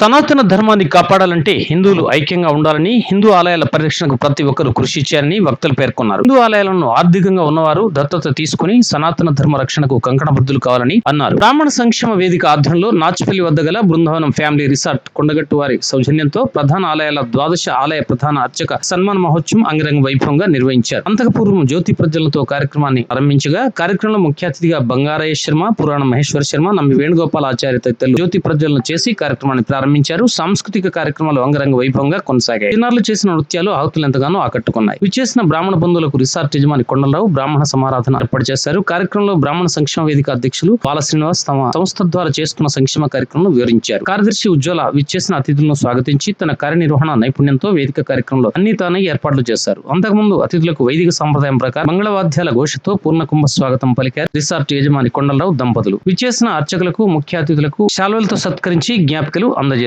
సనాతన ధర్మాన్ని కాపాడాలంటే హిందువులు ఐక్యంగా ఉండాలని హిందూ ఆలయాల పరిరక్షణకు ప్రతి ఒక్కరూ కృషి చేయాలని వక్తలు పేర్కొన్నారు. హిందూ ఆలయాలను ఆర్థికంగా ఉన్నవారు దత్తత తీసుకుని సనాతన ధర్మ రక్షణకు కంకణబద్దులు కావాలని అన్నారు. బ్రాహ్మణ సంక్షేమ వేదిక ఆధ్వర్యంలో నాచుపల్లి వద్ద గల బృందావనం ఫ్యామిలీ రిసార్ట్ కొండగట్టు వారి సౌజన్యంతో ప్రధాన ఆలయాల ద్వాదశ ఆలయ ప్రధాన అర్చక సన్మాన మహోత్సవం అంగరంగ వైభవంగా నిర్వహించారు. అంతకపూర్వం జ్యోతి ప్రజలతో కార్యక్రమాన్ని ప్రారంభించగా కార్యక్రమంలో ముఖ్య అతిథిగా బంగారయ్య శర్మ పురాణ మహేశ్వర శర్మ నమ్మి వేణుగోపాల్ ఆచార్య తదితరులు జ్యోతి ప్రజ్వలన చేసి కార్యక్రమాన్ని ప్రారంభించారు. సాంస్కృతిక కార్యక్రమాలు అంగరంగ వైభవంగా కొనసాగాయి. చిన్నారులు చేసిన నృత్యాలు ఆహుతులు ఎంతగానో ఆకట్టుకున్నాయి. విచ్చేసిన బ్రాహ్మణ బంధువులకు రిసార్ట్ యజమాని కొండలరావు బ్రాహ్మణ సమారాధన ఏర్పాటు చేశారు. కార్యక్రమంలో బ్రాహ్మణ సంక్షేమ వేదిక అధ్యక్షులు బాల శ్రీనివాస్ తమ సంస్థ ద్వారా చేస్తున్న సంక్షేమ కార్యక్రమం వివరించారు. కార్యదర్శి ఉజ్వల విచ్చేసిన అతిథులను స్వాగతించి తన కార్యనిర్వహణ నైపుణ్యంతో వేదిక కార్యక్రమంలో అన్ని తానే ఏర్పాట్లు చేశారు. అంతకుముందు అతిథులకు వైదిక సంప్రదాయం ప్రకారం మంగళవాద్యాల ఘోషతో పూర్ణ కుంభ స్వాగతం పలికారు రిసార్ట్ యజమాని కొండలరావు దంపతులు. విచ్చేసిన అర్చకులకు ముఖ్య అతిథులకు శాలువలతో సత్కరించి జ్ఞాపికలు అందజేశారు. అందరినీ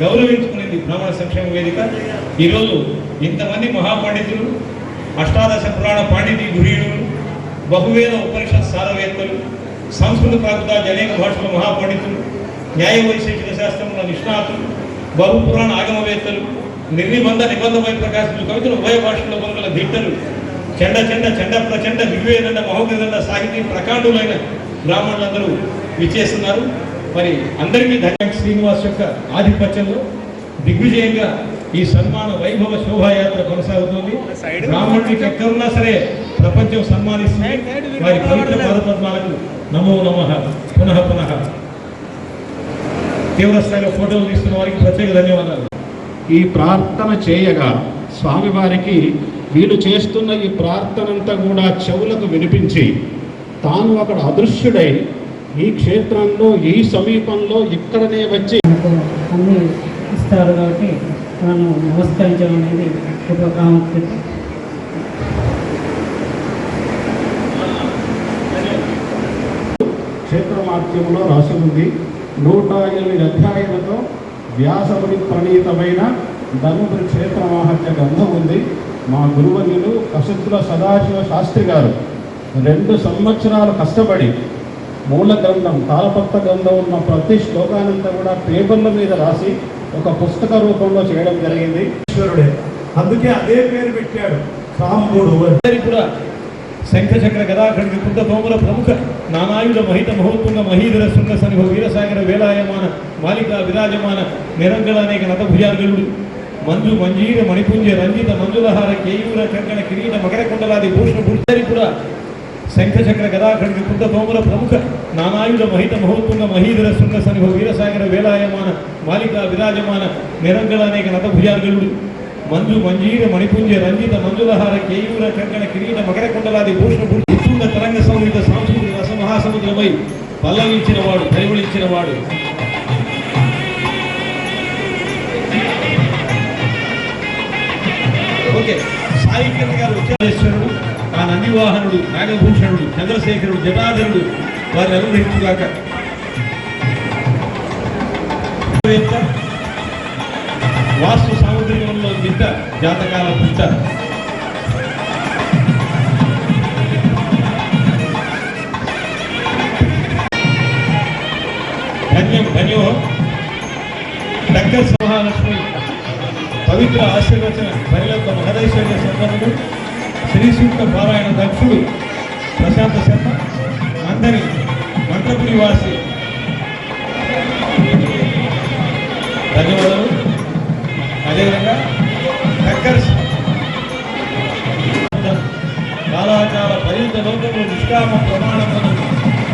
గౌరవించుకునేది బ్రాహ్మణ సంక్షేమ వేదిక. ఈరోజు ఇంతమంది మహాపండితులు అష్టాదశ పురాణ పాండితీ గురీయుడు బహువేద ఉపనిషత్ సారవేత్తలు సంస్కృత ప్రాకృత అనేక భాషల మహాపండితులు న్యాయ వైశేషిక శాస్త్రముల నిష్ణాతులు బహు పురాణ ఆగమవేత్తలు నిర్నిబంధ నిబంధమై ప్రకాశించు కవితలు ఉభయ భాషల్లో బొమ్మల దిట్టలు చెండ చెండ చెండ ప్రచండ దిగ్వేదండ మహోగదండ సాహితీ ప్రకాండులైన బ్రాహ్మణులందరూ విచ్చేస్తున్నారు. మరి అందరికీ ధన్య శ్రీనివాస్ యొక్క ఆధిపత్యంలో దిగ్విజయంగా ఈ సన్మాన వైభవ శోభాయాత్ర కొనసాగుతుంది. బ్రాహ్మణుడికి ఎక్కడున్నా సరే ప్రపంచం సన్మానిస్తుంది. వారి పవిత్ర పాదపద్మాలకు నమో నమ. పునః పునః. తీవ్ర స్థాయిలో ఫోటోలు తీస్తున్న వారికి ప్రత్యేక ధన్యవాదాలు. ఈ ప్రార్థన చేయగా స్వామివారికి వీళ్ళు చేస్తున్న ఈ ప్రార్థన అంతా కూడా చెవులకు వినిపించి తాను అక్కడ అదృశ్యుడై ఈ క్షేత్రంలో ఈ సమీపంలో ఇక్కడనే వచ్చి అన్ని ఇస్తారు కాబట్టి మనం నమస్కరించడం అనేది ఒక ప్రాముఖ్యత. క్షేత్రమాధ్యంలో రాసి ఉంది నూట ఎనిమిది అధ్యాయులతో వ్యాసముని ప్రణీతమైన ధర్మపురి క్షేత్ర మహాత్య గ్రంథం ఉంది. మా గురువర్యులు కసత్తుల సదాశివ శాస్త్రి గారు. రెండు సంవత్సరాలు కష్టపడి మూల గ్రంథం తాళపత్ర గ్రంథం ఉన్న ప్రతి శ్లోకానంతా కూడా పేపర్ల మీద రాసి ఒక పుస్తక రూపంలో చేయడం జరిగింది. ఈశ్వరుడే అందుకే అదే పేరు పెట్టాడు. సాంబుడు అని. అందరికీ కూడా శంఖ చక్ర గదాఖండి కుంద తోముల ప్రముఖ నానాయుధ మహిత మహోత్తుంగ మహీధర శృంగ సనిభ వీరసాగర వేలాయమాన మాలిక విరాజమాన నిరంగళ అనేక నత భుజార్గలుడు మంజు మంజీర మణిపుంజ రంజిత మంజులహార కేయూర కంకణ కిరీట మకర కుండలాది భూషణ భూషరి కూడా శంఖచక్ర గదాఖండి కుంద తోముల ప్రముఖ నానాయుధ మహిత మహోత్తుంగ మహీధర శృంగ సనిభ వీరసాగర వేలాయమాన మాలిక విరాజమాన నిరంగళ అనేక నతభుజార్గలుడు. మంజు మంజీర మణిపుంజ రంజిత మంజులహార కేయూర కంకణ కిరీట మకరకుండలాది భూషణ భూషణ తరంగ సంహిత సాంస్కృతిక రస మహాసముద్రమై పల్లవించిన వాడు పరిమళించిన వాడు ఓకే సాహిత్యం గారు వచ్చేశ్వరుడు ఆ నందివాహనుడు నాగభూషణుడు చంద్రశేఖరుడు జటాధరుడు. వారిని అనుగ్రహించుగాక వాస్తు సాముద్రికంలో దిట్ట జాతకాల పుట్ట. ధన్యం ధన్యో. దగ్గర మహాలక్ష్మి పవిత్ర ఆశీర్వచన పరిలత మహదేశ్వర్య సంపన్నుడు శ్రీ సూక్త పారాయణ దక్షుడు ప్రశాంత శర్మ అందరి మంత్రపు నివాసి ధన్యవాదాలు. అదేవిధంగా టక్కర్స్ కాలాచార పరిమిత లోకము నిష్కామ ప్రమాణమును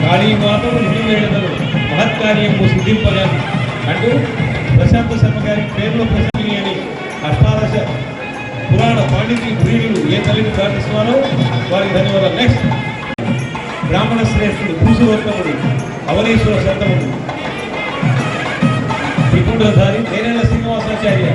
కాళీ మాతను నిలివేడదలు మహత్కార్యము సిద్ధింపలేదు అంటూ ప్రశాంత శర్మ గారి పేరులో ప్రసంగి అని అష్టాదశ పురాణ పాండితి ప్రియులు ఏ తల్లిని ప్రార్థిస్తున్నానో వారికి ధన్యవాదాలు. నెక్స్ట్ బ్రాహ్మణ శ్రేష్ఠుడు భూసువర్తముడు అవనీశ్వర శతముడు త్రిపుండధారి నేరేళ్ళ శ్రీనివాసాచార్య.